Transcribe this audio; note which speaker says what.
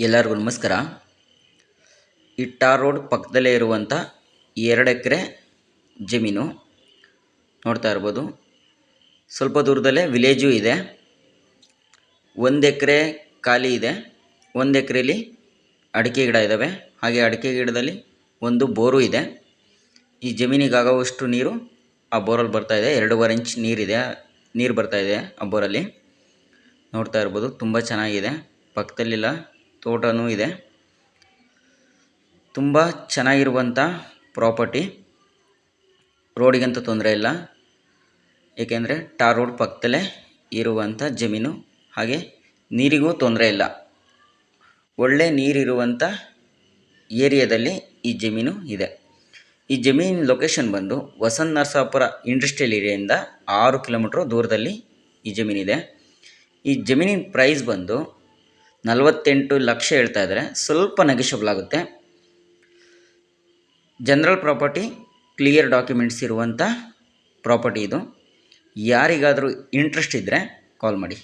Speaker 1: ಎಲ್ಲರಿಗೂ ನಮಸ್ಕಾರ. ಇಟ್ಟಾ ರೋಡ್ ಪಕ್ಕದಲ್ಲೇ ಇರುವಂಥ ಎರಡು ಎಕರೆ ಜಮೀನು ನೋಡ್ತಾ ಇರ್ಬೋದು. ಸ್ವಲ್ಪ ದೂರದಲ್ಲೇ ವಿಲೇಜು ಇದೆ. ಒಂದು ಎಕರೆ ಖಾಲಿ ಇದೆ. ಒಂದು ಎಕರೆಲಿ ಅಡಿಕೆ ಗಿಡ ಇದ್ದಾವೆ ಹಾಗೆ ಅಡಿಕೆ ಗಿಡದಲ್ಲಿ ಒಂದು ಬೋರು ಇದೆ. ಈ ಜಮೀನಿಗಾಗುವಷ್ಟು ನೀರು ಆ ಬೋರಲ್ಲಿ ಬರ್ತಾ ಇದೆ. ಎರಡೂವರೆ ಇಂಚ್ ನೀರಿದೆ. ನೀರು ಬರ್ತಾ ಇದೆ ಆ ಬೋರಲ್ಲಿ. ನೋಡ್ತಾ ಇರ್ಬೋದು. ತುಂಬ ಚೆನ್ನಾಗಿದೆ. ಪಕ್ಕದಲ್ಲಿಲ್ಲ ತೋಟನೂ ಇದೆ. ತುಂಬ ಚೆನ್ನಾಗಿರುವಂಥ ಪ್ರಾಪರ್ಟಿ. ರೋಡಿಗಂತೂ ತೊಂದರೆ ಇಲ್ಲ. ಏಕೆಂದರೆ ಟಾರ್ ರೋಡ್ ಪಕ್ಕದಲ್ಲೇ ಇರುವಂಥ ಜಮೀನು, ಹಾಗೆ ನೀರಿಗೂ ತೊಂದರೆ ಇಲ್ಲ. ಒಳ್ಳೆ ನೀರಿರುವಂಥ ಏರಿಯಾದಲ್ಲಿ ಈ ಜಮೀನು ಇದೆ. ಈ ಜಮೀನಿನ ಲೊಕೇಶನ್ ಬಂದು ವಸಂತ ನರಸಾಪುರ ಇಂಡಸ್ಟ್ರಿಯಲ್ ಏರಿಯಾಯಿಂದ ಆರು ಕಿಲೋಮೀಟ್ರ್ ದೂರದಲ್ಲಿ ಈ ಜಮೀನಿದೆ. ಈ ಜಮೀನಿನ ಪ್ರೈಸ್ ಬಂದು ನಲವತ್ತೆಂಟು ಲಕ್ಷ ಹೇಳ್ತಾ ಇದ್ದಾರೆ. ಸ್ವಲ್ಪ ನೆಗೆಷಬಲ್ ಆಗುತ್ತೆ. ಜನರಲ್ ಪ್ರಾಪರ್ಟಿ ಕ್ಲಿಯರ್ ಡಾಕ್ಯುಮೆಂಟ್ಸ್ ಇರುವಂಥ ಪ್ರಾಪರ್ಟಿ ಇದು. ಯಾರಿಗಾದರೂ ಇಂಟ್ರೆಸ್ಟ್ ಇದ್ದರೆ ಕಾಲ್ ಮಾಡಿ.